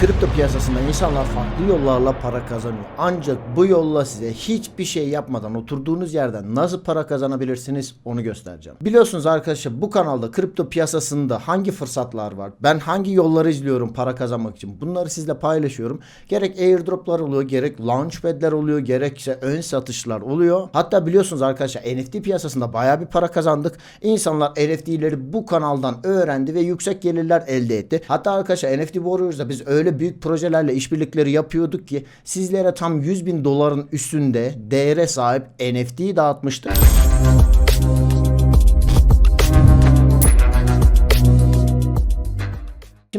Kripto piyasasında insanlar farklı yollarla para kazanıyor. Ancak bu yolla size hiçbir şey yapmadan oturduğunuz yerden nasıl para kazanabilirsiniz onu göstereceğim. Biliyorsunuz arkadaşlar bu kanalda kripto piyasasında hangi fırsatlar var? Ben hangi yolları izliyorum para kazanmak için? Bunları sizle paylaşıyorum. Gerek airdroplar oluyor, gerek launchpad'ler oluyor, gerekse ön satışlar oluyor. Hatta biliyorsunuz arkadaşlar NFT piyasasında bayağı bir para kazandık. İnsanlar NFT'leri bu kanaldan öğrendi ve yüksek gelirler elde etti. Hatta arkadaşlar NFT Warriors'da biz öyle büyük projelerle işbirlikleri yapıyorduk ki sizlere tam 100 bin doların üstünde değere sahip NFT dağıtmıştık.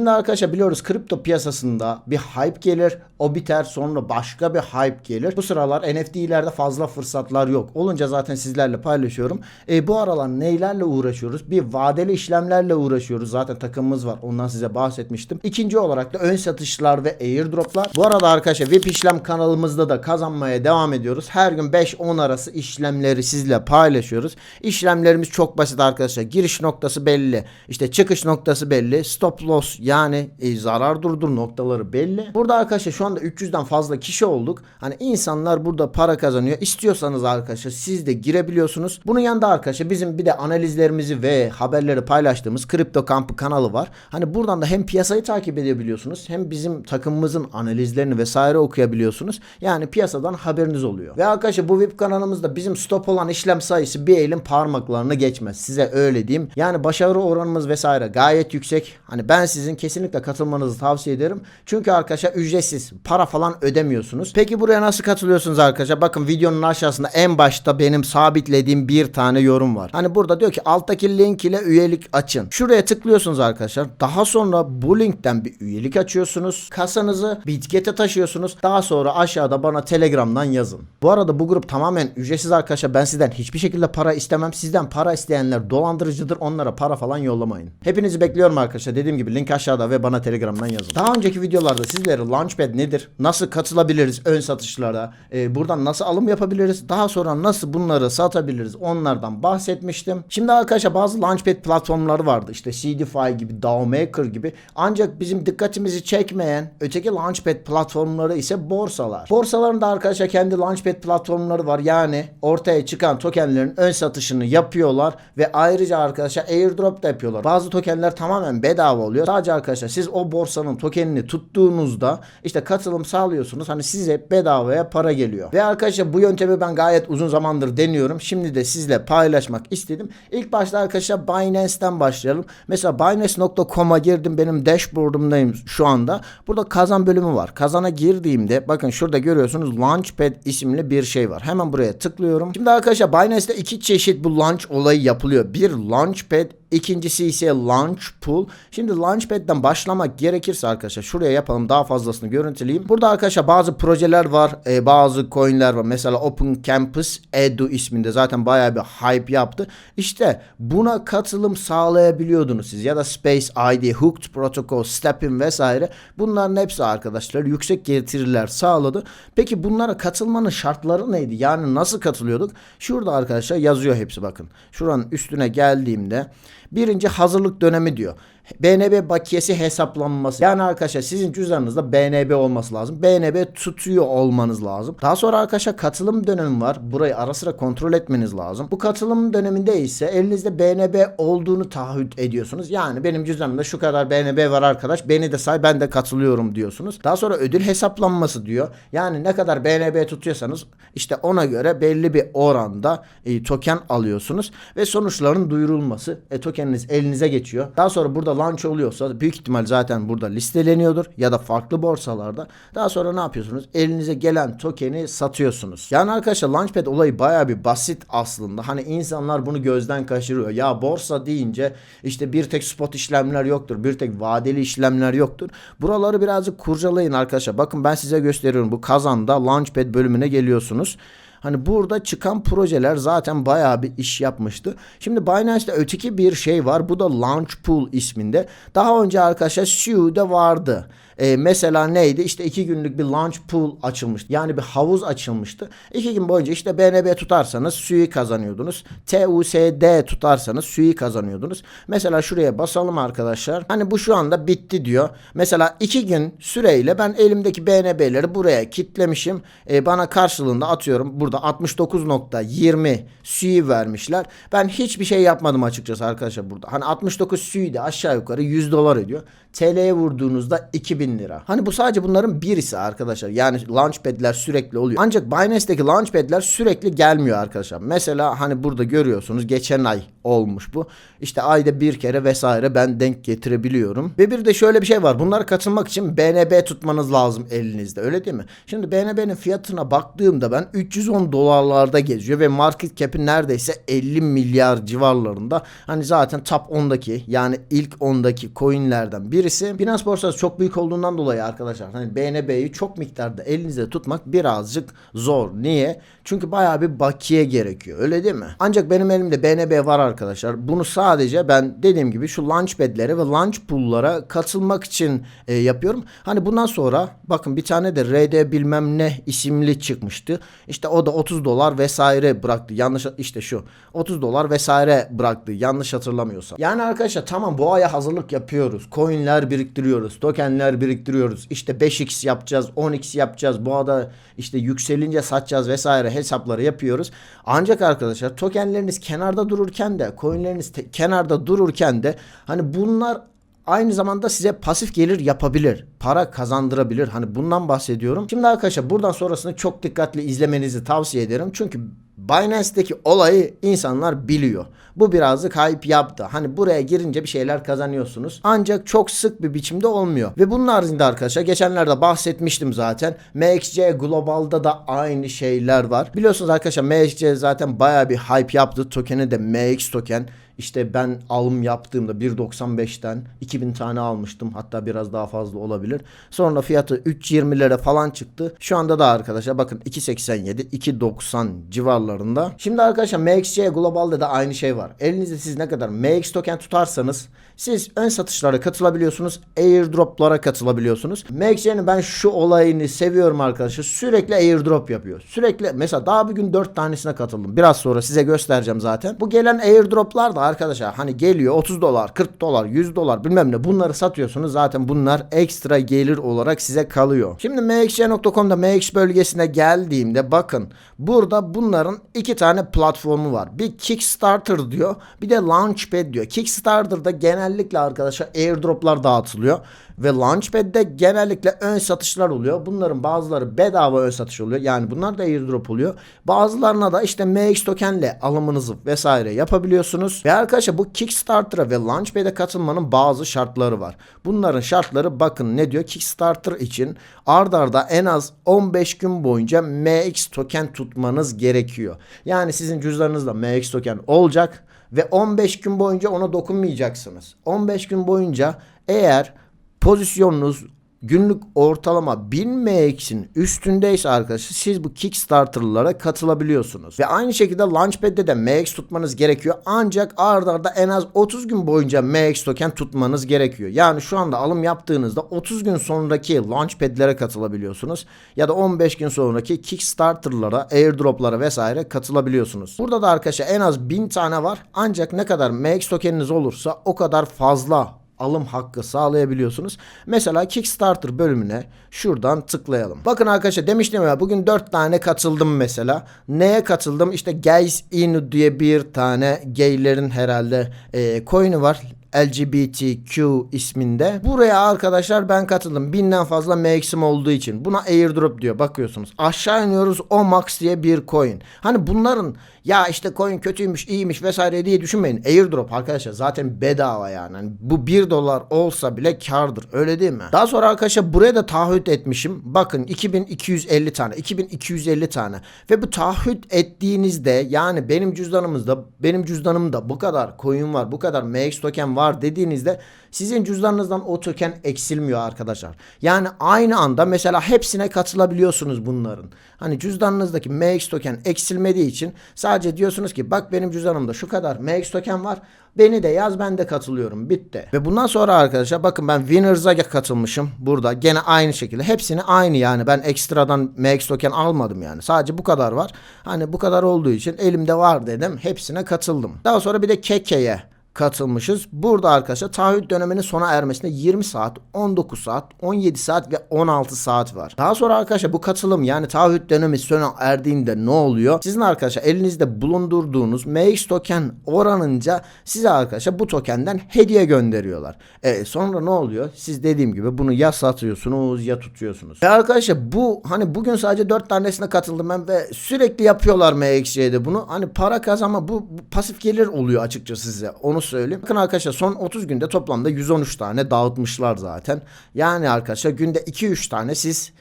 Şimdi arkadaşlar biliyoruz kripto piyasasında bir hype gelir, o biter sonra başka bir hype gelir. Bu sıralar NFT'lerde fazla fırsatlar yok. Olunca zaten sizlerle paylaşıyorum. E, bu aralar neylerle uğraşıyoruz? Bir vadeli işlemlerle uğraşıyoruz. Zaten takımımız var. Ondan size bahsetmiştim. İkinci olarak da ön satışlar ve airdroplar. Bu arada arkadaşlar VIP işlem kanalımızda da kazanmaya devam ediyoruz. Her gün 5-10 arası işlemleri sizle paylaşıyoruz. İşlemlerimiz çok basit arkadaşlar. Giriş noktası belli. İşte çıkış noktası belli. Stop loss yani e, zarar durdur noktaları belli. Burada arkadaşlar şu anda 300'den fazla kişi olduk. Hani insanlar burada para kazanıyor. İstiyorsanız arkadaşlar siz de girebiliyorsunuz. Bunun yanında arkadaşlar bizim bir de analizlerimizi ve haberleri paylaştığımız Kripto Kampı kanalı var. Hani buradan da hem piyasayı takip edebiliyorsunuz hem bizim takımımızın analizlerini vesaire okuyabiliyorsunuz. Yani piyasadan haberiniz oluyor. Ve arkadaşlar bu web kanalımızda bizim stop olan işlem sayısı bir elin parmaklarını geçmez. Size öyle diyeyim. Yani başarı oranımız vesaire gayet yüksek. Hani ben sizin kesinlikle katılmanızı tavsiye ederim. Çünkü arkadaşlar ücretsiz para falan ödemiyorsunuz. Peki buraya nasıl katılıyorsunuz arkadaşlar? Bakın videonun aşağısında en başta benim sabitlediğim bir tane yorum var. Hani burada diyor ki alttaki link ile üyelik açın. Şuraya tıklıyorsunuz arkadaşlar. Daha sonra bu linkten bir üyelik açıyorsunuz. Kasanızı Bitget'e taşıyorsunuz. Daha sonra aşağıda bana Telegram'dan yazın. Bu arada bu grup tamamen ücretsiz arkadaşlar. Ben sizden hiçbir şekilde para istemem. Sizden para isteyenler dolandırıcıdır. Onlara para falan yollamayın. Hepinizi bekliyorum arkadaşlar. Dediğim gibi link aşağıda ve bana Telegram'dan yazın. Daha önceki videolarda sizlere Launchpad nedir? Nasıl katılabiliriz ön satışlara? Ee, buradan nasıl alım yapabiliriz? Daha sonra nasıl bunları satabiliriz? Onlardan bahsetmiştim. Şimdi arkadaşlar bazı Launchpad platformları vardı. İşte CDFI gibi, DAOmaker gibi. Ancak bizim dikkatimizi çekmeyen öteki Launchpad platformları ise borsalar. Borsaların da arkadaşlar kendi Launchpad platformları var. Yani ortaya çıkan tokenlerin ön satışını yapıyorlar ve ayrıca arkadaşlar airdrop da yapıyorlar. Bazı tokenler tamamen bedava oluyor. Sadece arkadaşlar siz o borsanın tokenini tuttuğunuzda işte katılım sağlıyorsunuz. Hani size bedavaya para geliyor. Ve arkadaşlar bu yöntemi ben gayet uzun zamandır deniyorum. Şimdi de sizle paylaşmak istedim. İlk başta arkadaşlar Binance'ten başlayalım. Mesela Binance.com'a girdim. Benim dashboard'umdayım şu anda. Burada kazan bölümü var. Kazana girdiğimde bakın şurada görüyorsunuz Launchpad isimli bir şey var. Hemen buraya tıklıyorum. Şimdi arkadaşlar Binance'de iki çeşit bu launch olayı yapılıyor. Bir Launchpad İkincisi ise Launch Pool. Şimdi Launchpad'den başlamak gerekirse arkadaşlar şuraya yapalım daha fazlasını görüntüleyeyim. Burada arkadaşlar bazı projeler var. e, bazı coinler var. Mesela Open Campus Edu isminde zaten bayağı bir hype yaptı. İşte buna katılım sağlayabiliyordunuz siz. Ya da Space ID, Hooked Protocol, Stepin vesaire. Bunların hepsi arkadaşlar yüksek getiriler sağladı. Peki bunlara katılmanın şartları neydi? Yani nasıl katılıyorduk? Şurada arkadaşlar yazıyor hepsi bakın. Şuranın üstüne geldiğimde Birinci hazırlık dönemi diyor. BNB bakiyesi hesaplanması. Yani arkadaşlar sizin cüzdanınızda BNB olması lazım. BNB tutuyor olmanız lazım. Daha sonra arkadaşlar katılım dönemi var. Burayı ara sıra kontrol etmeniz lazım. Bu katılım döneminde ise elinizde BNB olduğunu taahhüt ediyorsunuz. Yani benim cüzdanımda şu kadar BNB var arkadaş. Beni de say ben de katılıyorum diyorsunuz. Daha sonra ödül hesaplanması diyor. Yani ne kadar BNB tutuyorsanız işte ona göre belli bir oranda e, token alıyorsunuz ve sonuçların duyurulması. E, tokeniniz elinize geçiyor. Daha sonra burada launch oluyorsa büyük ihtimal zaten burada listeleniyordur ya da farklı borsalarda. Daha sonra ne yapıyorsunuz? Elinize gelen tokeni satıyorsunuz. Yani arkadaşlar Launchpad olayı baya bir basit aslında. Hani insanlar bunu gözden kaçırıyor. Ya borsa deyince işte bir tek spot işlemler yoktur. Bir tek vadeli işlemler yoktur. Buraları birazcık kurcalayın arkadaşlar. Bakın ben size gösteriyorum. Bu kazanda Launchpad bölümüne geliyorsunuz. Hani burada çıkan projeler zaten bayağı bir iş yapmıştı. Şimdi Binance'de öteki bir şey var. Bu da Launch Pool isminde. Daha önce arkadaşlar Sue'de vardı. E, mesela neydi? İşte iki günlük bir launch pool açılmıştı. Yani bir havuz açılmıştı. İki gün boyunca işte BNB tutarsanız suyu kazanıyordunuz. TUSD tutarsanız suyu kazanıyordunuz. Mesela şuraya basalım arkadaşlar. Hani bu şu anda bitti diyor. Mesela iki gün süreyle ben elimdeki BNB'leri buraya kitlemişim. E, bana karşılığında atıyorum burada 69.20 suyu vermişler. Ben hiçbir şey yapmadım açıkçası arkadaşlar burada. Hani 69 suyu de aşağı yukarı 100 dolar ediyor. TL'ye vurduğunuzda 2000 lira. Hani bu sadece bunların birisi arkadaşlar. Yani launchpad'ler sürekli oluyor. Ancak Binance'deki launchpad'ler sürekli gelmiyor arkadaşlar. Mesela hani burada görüyorsunuz geçen ay olmuş bu. İşte ayda bir kere vesaire ben denk getirebiliyorum. Ve bir de şöyle bir şey var. Bunlara katılmak için BNB tutmanız lazım elinizde. Öyle değil mi? Şimdi BNB'nin fiyatına baktığımda ben 310 dolarlarda geziyor ve market cap'i neredeyse 50 milyar civarlarında. Hani zaten top 10'daki yani ilk 10'daki coinlerden birisi. Binance borsası çok büyük olduğundan dolayı arkadaşlar hani BNB'yi çok miktarda elinizde tutmak birazcık zor. Niye? Çünkü bayağı bir bakiye gerekiyor. Öyle değil mi? Ancak benim elimde BNB var arkadaşlar. Bunu sadece ben dediğim gibi şu launchpad'lere ve launch pool'lara katılmak için e, yapıyorum. Hani bundan sonra bakın bir tane de RD bilmem ne isimli çıkmıştı. İşte o da 30 dolar vesaire bıraktı. Yanlış işte şu 30 dolar vesaire bıraktı. Yanlış hatırlamıyorsam. Yani arkadaşlar tamam bu aya hazırlık yapıyoruz. Coin'ler biriktiriyoruz. Token'ler biriktiriyoruz. İşte 5x yapacağız, 10x yapacağız. Bu ada işte yükselince satacağız vesaire hesapları yapıyoruz. Ancak arkadaşlar tokenleriniz kenarda dururken de coinleriniz kenarda dururken de hani bunlar aynı zamanda size pasif gelir yapabilir. Para kazandırabilir. Hani bundan bahsediyorum. Şimdi arkadaşlar buradan sonrasını çok dikkatli izlemenizi tavsiye ederim. Çünkü Binance'deki olayı insanlar biliyor. Bu birazcık hype yaptı. Hani buraya girince bir şeyler kazanıyorsunuz. Ancak çok sık bir biçimde olmuyor. Ve bunun haricinde arkadaşlar geçenlerde bahsetmiştim zaten. MXC Global'da da aynı şeyler var. Biliyorsunuz arkadaşlar MXC zaten baya bir hype yaptı. Token'i de MX token. İşte ben alım yaptığımda 1.95'ten 2000 tane almıştım. Hatta biraz daha fazla olabilir. Sonra fiyatı 3.20'lere falan çıktı. Şu anda da arkadaşlar bakın 2.87, 2.90 civarlarında. Şimdi arkadaşlar MXC Global'de de aynı şey var. Elinizde siz ne kadar MX token tutarsanız siz ön satışlara katılabiliyorsunuz. Airdroplara katılabiliyorsunuz. MXC'nin ben şu olayını seviyorum arkadaşlar. Sürekli airdrop yapıyor. Sürekli mesela daha bir gün 4 tanesine katıldım. Biraz sonra size göstereceğim zaten. Bu gelen airdroplar da arkadaşlar hani geliyor 30 dolar, 40 dolar, 100 dolar bilmem ne bunları satıyorsunuz. Zaten bunlar ekstra gelir olarak size kalıyor. Şimdi mxc.com'da mx bölgesine geldiğimde bakın burada bunların iki tane platformu var. Bir Kickstarter diyor bir de Launchpad diyor. Kickstarter'da genellikle arkadaşlar airdroplar dağıtılıyor. Ve Launchpad'de genellikle ön satışlar oluyor. Bunların bazıları bedava ön satış oluyor. Yani bunlar da airdrop oluyor. Bazılarına da işte MX tokenle alımınızı vesaire yapabiliyorsunuz. Ve arkadaşlar bu Kickstarter'a ve Launchpad'e katılmanın bazı şartları var. Bunların şartları bakın ne diyor? Kickstarter için ard arda en az 15 gün boyunca MX token tutmanız gerekiyor. Yani sizin cüzdanınızda MX token olacak ve 15 gün boyunca ona dokunmayacaksınız. 15 gün boyunca eğer pozisyonunuz günlük ortalama 1000 MX'in üstündeyse arkadaşlar siz bu Kickstarter'lara katılabiliyorsunuz. Ve aynı şekilde Launchpad'de de MX tutmanız gerekiyor. Ancak ardarda arda en az 30 gün boyunca MX token tutmanız gerekiyor. Yani şu anda alım yaptığınızda 30 gün sonraki Launchpad'lere katılabiliyorsunuz. Ya da 15 gün sonraki Kickstarter'lara, airdrop'lara vesaire katılabiliyorsunuz. Burada da arkadaşlar en az 1000 tane var. Ancak ne kadar MX tokeniniz olursa o kadar fazla alım hakkı sağlayabiliyorsunuz. Mesela Kickstarter bölümüne şuradan tıklayalım. Bakın arkadaşlar demiştim ya bugün 4 tane katıldım mesela. Neye katıldım? İşte Guys In diye bir tane gaylerin herhalde e, coin'i var. LGBTQ isminde. Buraya arkadaşlar ben katıldım. Binden fazla maxim olduğu için. Buna airdrop diyor bakıyorsunuz. Aşağı iniyoruz o max diye bir coin. Hani bunların ya işte coin kötüymüş iyiymiş vesaire diye düşünmeyin. Airdrop arkadaşlar zaten bedava yani. yani bu 1 dolar olsa bile kardır öyle değil mi? Daha sonra arkadaşlar buraya da taahhüt etmişim. Bakın 2250 tane 2250 tane ve bu taahhüt ettiğinizde yani benim cüzdanımızda benim cüzdanımda bu kadar coin var bu kadar MX token var var dediğinizde sizin cüzdanınızdan o token eksilmiyor arkadaşlar. Yani aynı anda mesela hepsine katılabiliyorsunuz bunların. Hani cüzdanınızdaki MX token eksilmediği için sadece diyorsunuz ki bak benim cüzdanımda şu kadar MX token var. Beni de yaz ben de katılıyorum. Bitti. Ve bundan sonra arkadaşlar bakın ben Winners'a katılmışım. Burada gene aynı şekilde. Hepsini aynı yani. Ben ekstradan MX token almadım yani. Sadece bu kadar var. Hani bu kadar olduğu için elimde var dedim. Hepsine katıldım. Daha sonra bir de Keke'ye katılmışız. Burada arkadaşlar taahhüt döneminin sona ermesinde 20 saat, 19 saat, 17 saat ve 16 saat var. Daha sonra arkadaşlar bu katılım yani taahhüt dönemi sona erdiğinde ne oluyor? Sizin arkadaşlar elinizde bulundurduğunuz MX token oranınca size arkadaşlar bu tokenden hediye gönderiyorlar. E sonra ne oluyor? Siz dediğim gibi bunu ya satıyorsunuz ya tutuyorsunuz. Ve arkadaşlar bu hani bugün sadece 4 tanesine katıldım ben ve sürekli yapıyorlar MXC'de bunu. Hani para kazanma bu, bu pasif gelir oluyor açıkçası size. Onu söyleyeyim. Bakın arkadaşlar son 30 günde toplamda 113 tane dağıtmışlar zaten. Yani arkadaşlar günde 2-3 tane siz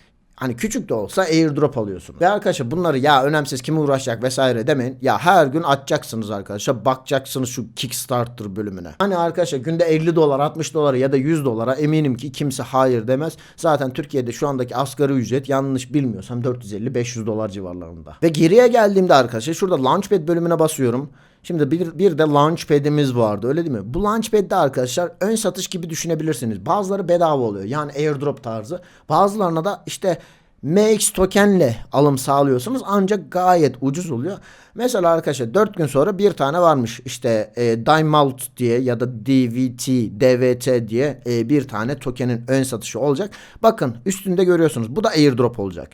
Hani küçük de olsa airdrop alıyorsunuz. Ve arkadaşlar bunları ya önemsiz kim uğraşacak vesaire demeyin. Ya her gün açacaksınız arkadaşlar. Bakacaksınız şu Kickstarter bölümüne. Hani arkadaşlar günde 50 dolar 60 dolara ya da 100 dolara eminim ki kimse hayır demez. Zaten Türkiye'de şu andaki asgari ücret yanlış bilmiyorsam 450-500 dolar civarlarında. Ve geriye geldiğimde arkadaşlar şurada Launchpad bölümüne basıyorum. Şimdi bir, bir de Launchpad'imiz vardı öyle değil mi? Bu Launchpad'de arkadaşlar ön satış gibi düşünebilirsiniz. Bazıları bedava oluyor. Yani airdrop tarzı. Bazılarına da işte MX tokenle alım sağlıyorsunuz ancak gayet ucuz oluyor. Mesela arkadaşlar 4 gün sonra bir tane varmış işte e, Dimalt diye ya da DVT, DVT diye e, bir tane tokenin ön satışı olacak. Bakın üstünde görüyorsunuz bu da airdrop olacak.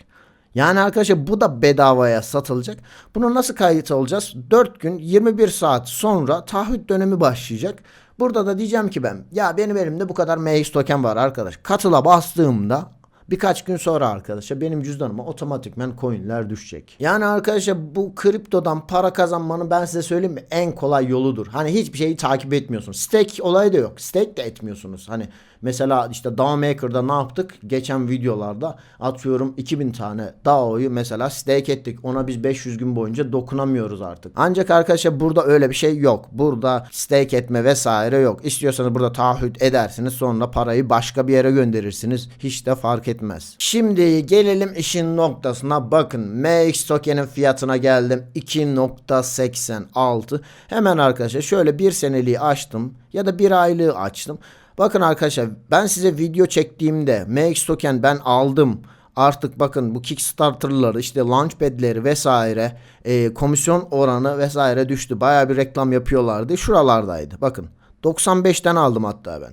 Yani arkadaşlar bu da bedavaya satılacak. Bunu nasıl kayıt alacağız? 4 gün 21 saat sonra taahhüt dönemi başlayacak. Burada da diyeceğim ki ben ya benim elimde bu kadar MX token var arkadaş. Katıla bastığımda Birkaç gün sonra arkadaşlar benim cüzdanıma otomatikmen coinler düşecek. Yani arkadaşlar bu kriptodan para kazanmanın ben size söyleyeyim mi en kolay yoludur. Hani hiçbir şeyi takip etmiyorsunuz. Stake olayı da yok. Stake de etmiyorsunuz. Hani mesela işte DAO Maker'da ne yaptık? Geçen videolarda atıyorum 2000 tane DAO'yu mesela stake ettik. Ona biz 500 gün boyunca dokunamıyoruz artık. Ancak arkadaşlar burada öyle bir şey yok. Burada stake etme vesaire yok. İstiyorsanız burada taahhüt edersiniz sonra parayı başka bir yere gönderirsiniz. Hiç de fark etmez. Şimdi gelelim işin noktasına. Bakın MX token'in fiyatına geldim. 2.86. Hemen arkadaşlar şöyle bir seneliği açtım ya da bir aylığı açtım. Bakın arkadaşlar ben size video çektiğimde MX token ben aldım. Artık bakın bu Kickstarter'ları işte Launchpad'leri vesaire e, komisyon oranı vesaire düştü. Baya bir reklam yapıyorlardı. Şuralardaydı. Bakın 95'ten aldım hatta ben.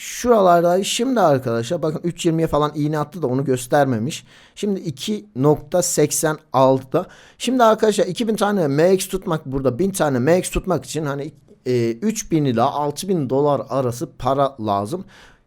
Şuralarda şimdi arkadaşlar bakın 3.20'ye falan iğne attı da onu göstermemiş. Şimdi 2.86'da. Şimdi arkadaşlar 2000 tane MX tutmak burada 1000 tane MX tutmak için hani e, 3000 ila 6000 dolar arası para lazım.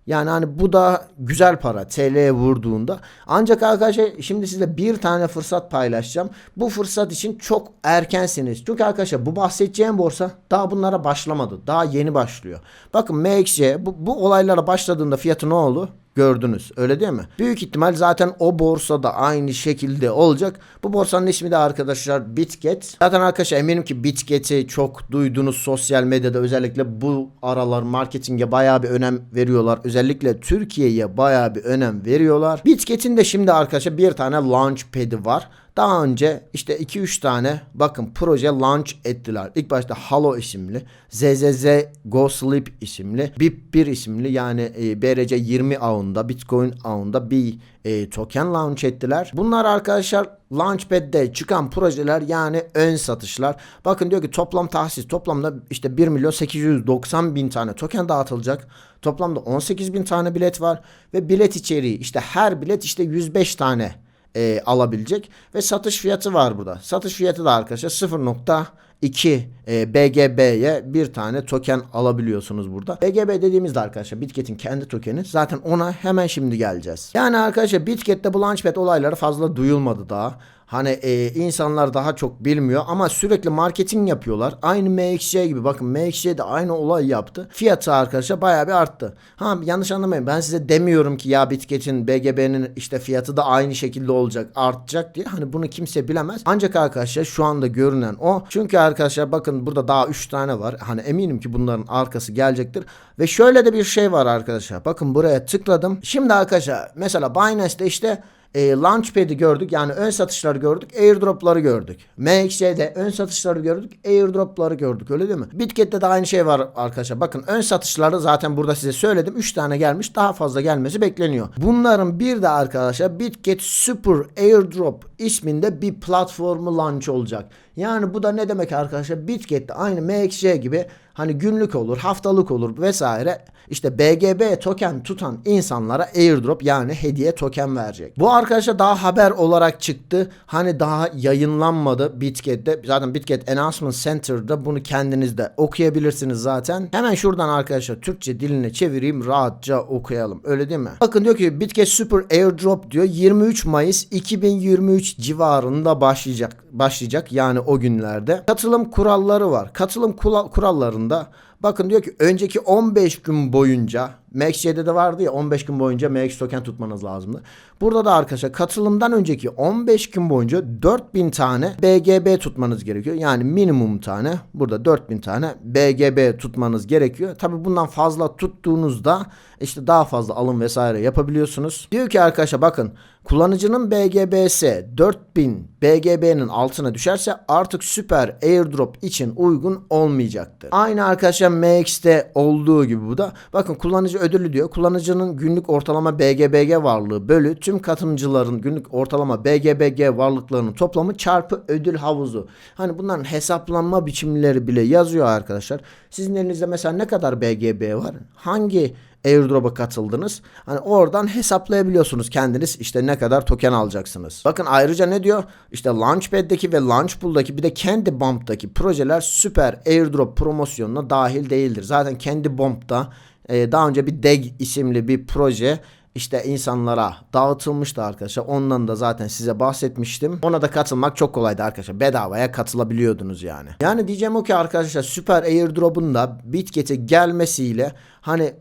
Yani hani bu da güzel para TL'ye vurduğunda. Ancak arkadaşlar şimdi size bir tane fırsat paylaşacağım. Bu fırsat için çok erkensiniz. Çünkü arkadaşlar bu bahsedeceğim borsa daha bunlara başlamadı. Daha yeni başlıyor. Bakın MXC bu, bu olaylara başladığında fiyatı ne oldu? Gördünüz. Öyle değil mi? Büyük ihtimal zaten o borsa da aynı şekilde olacak. Bu borsanın ismi de arkadaşlar Bitget. Zaten arkadaşlar eminim ki Bitget'i çok duydunuz sosyal medyada özellikle bu aralar marketinge bayağı bir önem veriyorlar. Özellikle Türkiye'ye bayağı bir önem veriyorlar. Bitget'in de şimdi arkadaşlar bir tane launchpad'i var. Daha önce işte 2-3 tane bakın proje launch ettiler. İlk başta Halo isimli, ZZZ Go Sleep isimli, BIP1 isimli yani e, BRC 20 ağında, Bitcoin ağında bir e, token launch ettiler. Bunlar arkadaşlar Launchpad'de çıkan projeler yani ön satışlar. Bakın diyor ki toplam tahsis toplamda işte 1 milyon 890 bin tane token dağıtılacak. Toplamda 18 bin tane bilet var ve bilet içeriği işte her bilet işte 105 tane e, alabilecek ve satış fiyatı var burada. Satış fiyatı da arkadaşlar 0.2 e, BGB'ye bir tane token alabiliyorsunuz burada. BGB dediğimizde arkadaşlar Bitket'in kendi tokeni. Zaten ona hemen şimdi geleceğiz. Yani arkadaşlar Bitket'te bu Launchpad olayları fazla duyulmadı daha. Hani e, insanlar daha çok bilmiyor ama sürekli marketing yapıyorlar. Aynı MXC gibi bakın MXC de aynı olay yaptı. Fiyatı arkadaşlar bayağı bir arttı. Ha yanlış anlamayın ben size demiyorum ki ya Bitket'in BGB'nin işte fiyatı da aynı şekilde olacak artacak diye. Hani bunu kimse bilemez. Ancak arkadaşlar şu anda görünen o. Çünkü arkadaşlar bakın burada daha 3 tane var. Hani eminim ki bunların arkası gelecektir. Ve şöyle de bir şey var arkadaşlar. Bakın buraya tıkladım. Şimdi arkadaşlar mesela Binance'de işte e, Launchpad'i gördük. Yani ön satışları gördük. Airdrop'ları gördük. MXC'de ön satışları gördük. Airdrop'ları gördük. Öyle değil mi? Bitget'te de aynı şey var arkadaşlar. Bakın ön satışları zaten burada size söyledim. 3 tane gelmiş. Daha fazla gelmesi bekleniyor. Bunların bir de arkadaşlar Bitget Super Airdrop isminde bir platformu launch olacak. Yani bu da ne demek arkadaşlar? Bitget'te aynı MXC gibi hani günlük olur, haftalık olur vesaire. İşte BGB token tutan insanlara airdrop yani hediye token verecek. Bu arkadaşlar daha haber olarak çıktı. Hani daha yayınlanmadı Bitget'te. Zaten Bitget Announcement Center'da bunu kendiniz de okuyabilirsiniz zaten. Hemen şuradan arkadaşlar Türkçe diline çevireyim rahatça okuyalım. Öyle değil mi? Bakın diyor ki Bitget Super Airdrop diyor 23 Mayıs 2023 civarında başlayacak. Başlayacak yani o günlerde. Katılım kuralları var. Katılım kurallarında bakın diyor ki önceki 15 gün boyunca MaxJ'de de vardı ya 15 gün boyunca MX token tutmanız lazımdı. Burada da arkadaşlar katılımdan önceki 15 gün boyunca 4000 tane BGB tutmanız gerekiyor. Yani minimum tane burada 4000 tane BGB tutmanız gerekiyor. Tabi bundan fazla tuttuğunuzda işte daha fazla alım vesaire yapabiliyorsunuz. Diyor ki arkadaşlar bakın kullanıcının BGB'si 4000 BGB'nin altına düşerse artık süper airdrop için uygun olmayacaktır. Aynı arkadaşlar MX'te olduğu gibi bu da. Bakın kullanıcı ödülü diyor. Kullanıcının günlük ortalama BGBG varlığı bölü tüm katılımcıların günlük ortalama BGBG varlıklarının toplamı çarpı ödül havuzu. Hani bunların hesaplanma biçimleri bile yazıyor arkadaşlar. Sizin elinizde mesela ne kadar BGB var? Hangi airdrop'a katıldınız. Hani oradan hesaplayabiliyorsunuz kendiniz işte ne kadar token alacaksınız. Bakın ayrıca ne diyor? İşte Launchpad'deki ve Launchpool'daki bir de Candy Bomb'daki projeler süper airdrop promosyonuna dahil değildir. Zaten Candy Bomb'da e, daha önce bir DEG isimli bir proje işte insanlara dağıtılmıştı arkadaşlar. Ondan da zaten size bahsetmiştim. Ona da katılmak çok kolaydı arkadaşlar. Bedavaya katılabiliyordunuz yani. Yani diyeceğim o ki arkadaşlar Süper Airdrop'un da Bitget'e gelmesiyle hani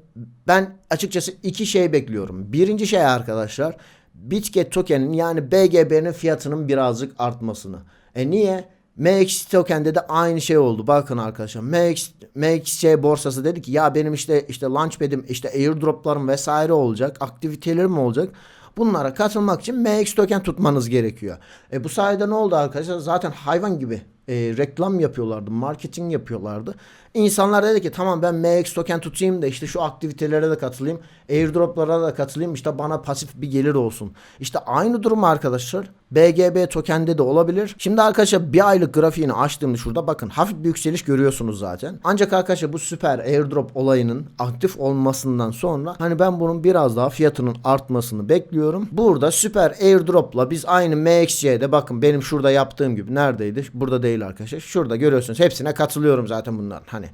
ben açıkçası iki şey bekliyorum. Birinci şey arkadaşlar Bitget tokenin yani BGB'nin fiyatının birazcık artmasını. E niye? MX token'de de aynı şey oldu. Bakın arkadaşlar. MX, MXC borsası dedi ki ya benim işte işte launchpad'im işte airdroplarım vesaire olacak. Aktivitelerim olacak. Bunlara katılmak için MX token tutmanız gerekiyor. E bu sayede ne oldu arkadaşlar? Zaten hayvan gibi e, reklam yapıyorlardı, marketing yapıyorlardı. İnsanlar dedi ki tamam ben MX token tutayım da işte şu aktivitelere de katılayım. Airdroplara da katılayım işte bana pasif bir gelir olsun. İşte aynı durum arkadaşlar BGB tokende de olabilir. Şimdi arkadaşlar bir aylık grafiğini açtığımda şurada bakın hafif bir yükseliş görüyorsunuz zaten. Ancak arkadaşlar bu süper airdrop olayının aktif olmasından sonra hani ben bunun biraz daha fiyatının artmasını bekliyorum. Burada süper airdropla biz aynı MXC'de bakın benim şurada yaptığım gibi neredeydi? Burada değil arkadaşlar. Şurada görüyorsunuz hepsine katılıyorum zaten bunların. Hani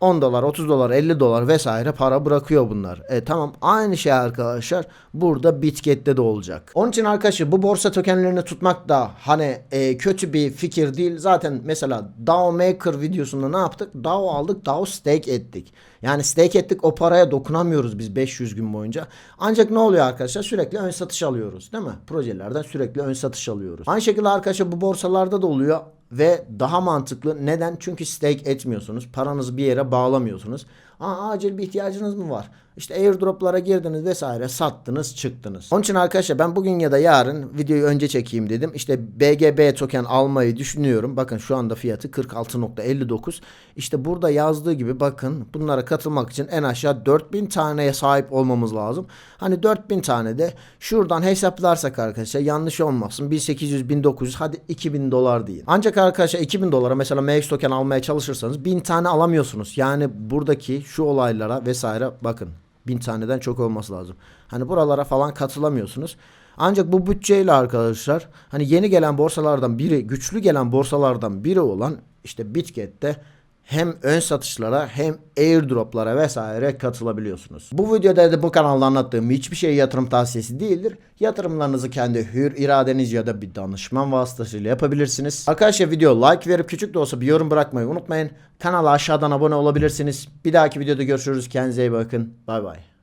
10 dolar, 30 dolar, 50 dolar vesaire para bırakıyor bunlar. E tamam aynı şey arkadaşlar burada Bitget'te de olacak. Onun için arkadaşlar bu borsa tokenlerini tutmak da hani e, kötü bir fikir değil. Zaten mesela DAO Maker videosunda ne yaptık? DAO aldık, DAO stake ettik. Yani stake ettik o paraya dokunamıyoruz biz 500 gün boyunca. Ancak ne oluyor arkadaşlar? Sürekli ön satış alıyoruz değil mi? Projelerden sürekli ön satış alıyoruz. Aynı şekilde arkadaşlar bu borsalarda da oluyor ve daha mantıklı. Neden? Çünkü stake etmiyorsunuz. Paranızı bir yere bağlamıyorsunuz. Aa, acil bir ihtiyacınız mı var? İşte airdroplara girdiniz vesaire sattınız çıktınız. Onun için arkadaşlar ben bugün ya da yarın videoyu önce çekeyim dedim. İşte BGB token almayı düşünüyorum. Bakın şu anda fiyatı 46.59. İşte burada yazdığı gibi bakın bunlara katılmak için en aşağı 4000 taneye sahip olmamız lazım. Hani 4000 tane de şuradan hesaplarsak arkadaşlar yanlış olmasın. 1800 1900 hadi 2000 dolar değil. Ancak arkadaşlar 2000 dolara mesela MX token almaya çalışırsanız 1000 tane alamıyorsunuz. Yani buradaki şu olaylara vesaire bakın. Bin taneden çok olması lazım. Hani buralara falan katılamıyorsunuz. Ancak bu bütçeyle arkadaşlar hani yeni gelen borsalardan biri, güçlü gelen borsalardan biri olan işte Bitget'te hem ön satışlara hem airdroplara vesaire katılabiliyorsunuz. Bu videoda da bu kanalda anlattığım hiçbir şey yatırım tavsiyesi değildir. Yatırımlarınızı kendi hür iradeniz ya da bir danışman vasıtasıyla yapabilirsiniz. Arkadaşlar video like verip küçük de olsa bir yorum bırakmayı unutmayın. Kanala aşağıdan abone olabilirsiniz. Bir dahaki videoda görüşürüz. Kendinize iyi bakın. Bay bay.